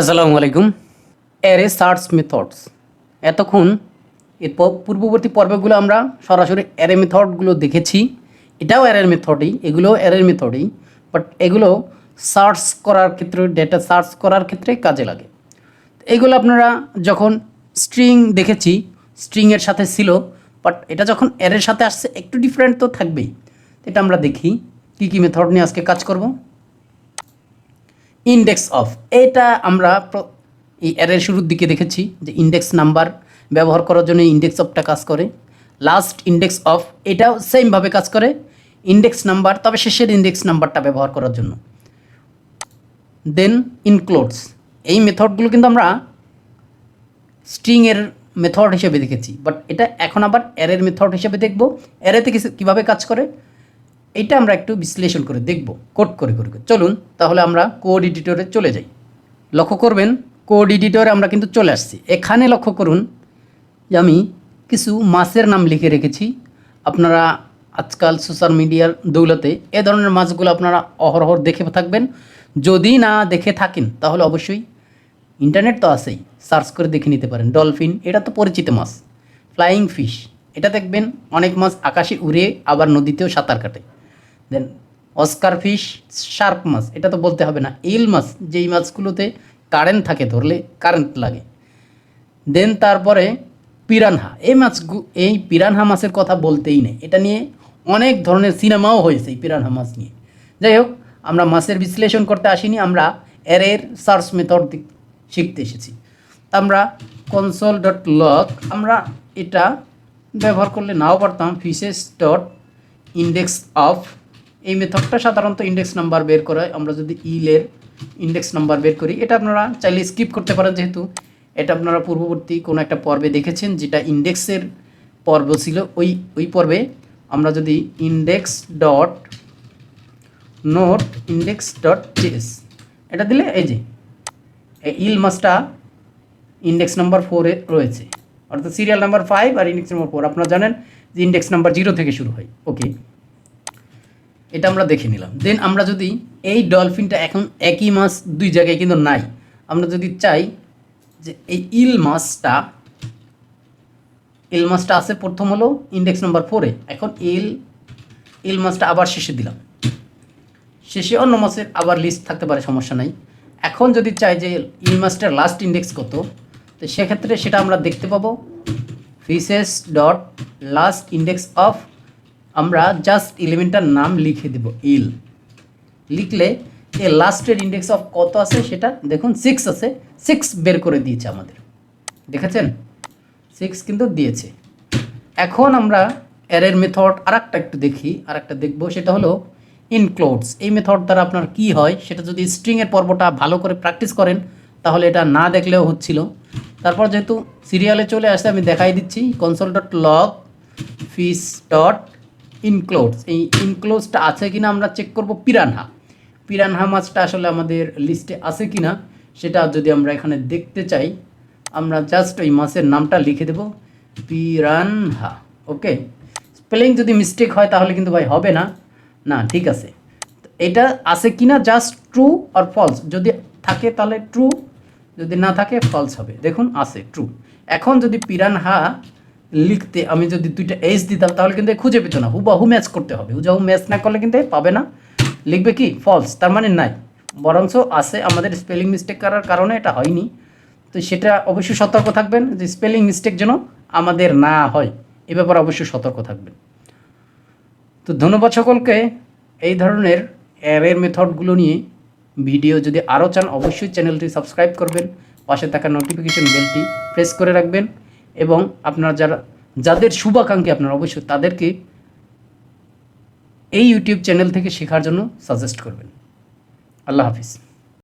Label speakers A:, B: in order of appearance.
A: আসসালামু আলাইকুম। Array search methods এতক্ষণ এর পূর্ববর্তী পর্বগুলো আমরা সরাসরি অ্যারে মেথডগুলো দেখেছি। এটাও অ্যারের মেথডই এগুলোও অ্যারের মেথডই বাট এগুলো সার্চ করার ক্ষেত্রে ডেটা সার্চ করার ক্ষেত্রে কাজে লাগে। এগুলো আপনারা যখন স্ট্রিং দেখেছি স্ট্রিংয়ের সাথে ছিল বাট এটা যখন অ্যারের সাথে আসছে, একটু ডিফারেন্ট তো থাকবেই। এটা আমরা দেখি, কী কী মেথড নিয়ে আজকে কাজ করব। ইন্ডেক্স অফ এটা আমরা এই অ্যারের শুরুর দিকে দেখেছি যে ইন্ডেক্স নাম্বার ব্যবহার করার জন্য ইন্ডেক্স অফটা কাজ করে। লাস্ট ইন্ডেক্স অফ এটাও সেমভাবে কাজ করে। ইন্ডেক্স নাম্বার তবে শেষের ইন্ডেক্স নাম্বারটা ব্যবহার করার জন্য। দেন ইনক্লোডস এই মেথডগুলো কিন্তু আমরা স্ট্রিংয়ের মেথড হিসেবে দেখেছি। বাট এটা এখন আবার অ্যারের মেথড হিসেবে দেখব। অ্যারেতে কিছু কীভাবে কাজ করে? এটা আমরা একটু বিশ্লেষণ করে দেখব কোড করে করে। চলুন, তাহলে আমরা কোড এডিটরে চলে যাই। লক্ষ্য করবেন, কোড এডিটরে আমরা কিন্তু চলে আসছি। এখানে লক্ষ্য করুন, যে আমি কিছু মাছের নাম লিখে রেখেছি। আপনারা আজকাল সোশ্যাল মিডিয়ার দৌলতে এ ধরনের মাছগুলো আপনারা অহরহ দেখে থাকবেন। যদি না দেখে থাকেন, তাহলে অবশ্যই ইন্টারনেট তো আছেই সার্চ করে দেখে নিতে পারেন। ডলফিন এটা তো পরিচিত মাছ। ফ্লাইং ফিশ এটা দেখবেন অনেক মাছ আকাশে উড়ে আবার নদীতেও সাঁতার কাটে। দেন অস্কার ফিশ শার্ক মাছ এটা তো বলতে হবে না। ইল মাছ যেই মাছগুলোতে কারেন্ট থাকে ধরলে কারেন্ট লাগে। দেন তারপরে পিরানহা এই মাছ এই পিরানহা মাছের কথা বলতেই নেই। এটা নিয়ে অনেক ধরনের সিনেমাও হয়েছে এই পিরানহা মাছ নিয়ে। যাই হোক, আমরা মাছের বিশ্লেষণ করতে আসিনি, আমরা এরের সার্চ মেথড শিখতে এসেছি। আমরা কনসোল ডট লক আমরা এটা ব্যবহার করলে নাও পারতাম ফিসেস ডট ইন্ডেক্স অফ এই মেথডটা সাধারণত ইন্ডেক্স নাম্বার বের করে আমরা যদি ইলের ইন্ডেক্স নাম্বার বের করি, এটা আপনারা চাইলে স্কিপ করতে পারেন যেহেতু এটা আপনারা পূর্ববর্তী কোনো একটা পর্বে দেখেছেন যেটা ইন্ডেক্সের পর্ব ছিল। ওই ওই পর্বে আমরা যদি index dot note index dot JS এটা দিলে এই যে ইল মাসটা ইন্ডেক্স নাম্বার ফোরে রয়েছে। অর্থাৎ সিরিয়াল নাম্বার ফাইভ আর ইন্ডেক্স নাম্বার ফোর আপনারা জানেন যে ইন্ডেক্স নাম্বার জিরো থেকে শুরু হয়। ওকে এটা আমরা দেখে নিলাম। দেন আমরা যদি এই ডলফিনটা এখন একই মাছ দুই জায়গায় কিন্তু নাই, আমরা যদি চাই যে এই ইল মাছটা ইল মাছটা আছে প্রথম হলো ইন্ডেক্স নাম্বার ফোরে এখন ইল ইল মাছটা আবার শেষে দিলাম। শেষে অন্য মাছের আবার লিস্ট থাকতে পারে, সমস্যা নাই। এখন যদি চাই যে ইল মাছটার লাস্ট ইন্ডেক্স কত, তো সেক্ষেত্রে সেটা আমরা দেখতে পাবো fishes dot last index of আমরা জাস্ট ইলেভেনটার নাম লিখে দেব ইল। লিখলে এ লাস্টের ইন্ডেক্স অফ কত আছে সেটা? দেখুন সিক্স আছে। সিক্স বের করে দিয়েছে আমাদের। দেখেছেন? সিক্স কিন্তু দিয়েছে। এখন আমরা অ্যারের মেথড আর একটা একটু দেখি আর একটা দেখব। সেটা হলো ইনক্লোডস এই মেথড দ্বারা আপনার কি হয়? সেটা যদি স্ট্রিংয়ের পর্বটা ভালো করে প্র্যাকটিস করেন, তাহলে এটা না দেখলেও হচ্ছিল। তারপর যেহেতু সিরিয়ালে চলে আসে আমি দেখাই দিচ্ছি। Console dot log fish dot includes এই ইনক্লোজটা আছে কিনা আমরা চেক করব পিরানহা। পিরানহা মাছটা আসলে আমাদের লিস্টে আছে কিনা, সেটা যদি আমরা এখানে দেখতে চাই, আমরা জাস্ট ওই মাছের নামটা লিখে দেব, পিরানহা ওকে স্পেলিং যদি মিস্টেক হয় তাহলে কিন্তু ভাই হবে না। না, ঠিক আছে। এটা আছে কিনা জাস্ট ট্রু আর ফলস যদি থাকে তাহলে ট্রু যদি না থাকে ফলস হবে। দেখুন, আছে ট্রু এখন যদি পিরানহা লিখতে আমি যদি দুইটা এইচ দিতাম, তাহলে কিন্তু খুঁজে পেত না। হুবাহু ম্যাচ করতে হবে। হুবাহু ম্যাচ না করলে কিন্তু পাবে না। লিখবে কি? ফলস তার মানে নাই। বরঞ্চ আছে আমাদের স্পেলিং মিস্টেক করার কারণে এটা হয়নি। তো সেটা অবশ্যই সতর্ক থাকবেন যে স্পেলিং মিস্টেক যেন আমাদের না হয়। এ ব্যাপারে অবশ্যই সতর্ক থাকবেন। তো ধন্যবাদ সকলকে। এই ধরনের অ্যারের মেথডগুলো নিয়ে ভিডিও যদি আরও চান, অবশ্যই চ্যানেলটি সাবস্ক্রাইব করবেন। পাশে থাকা নোটিফিকেশন বেলটি প্রেস করে রাখবেন। এবং আপনার যারা, যাদের শুভাকাঙ্ক্ষী আপনারা অবশ্যই তাদেরকে এই ইউটিউব চ্যানেল থেকে শেখার জন্য সাজেস্ট করবেন। আল্লাহ হাফিজ।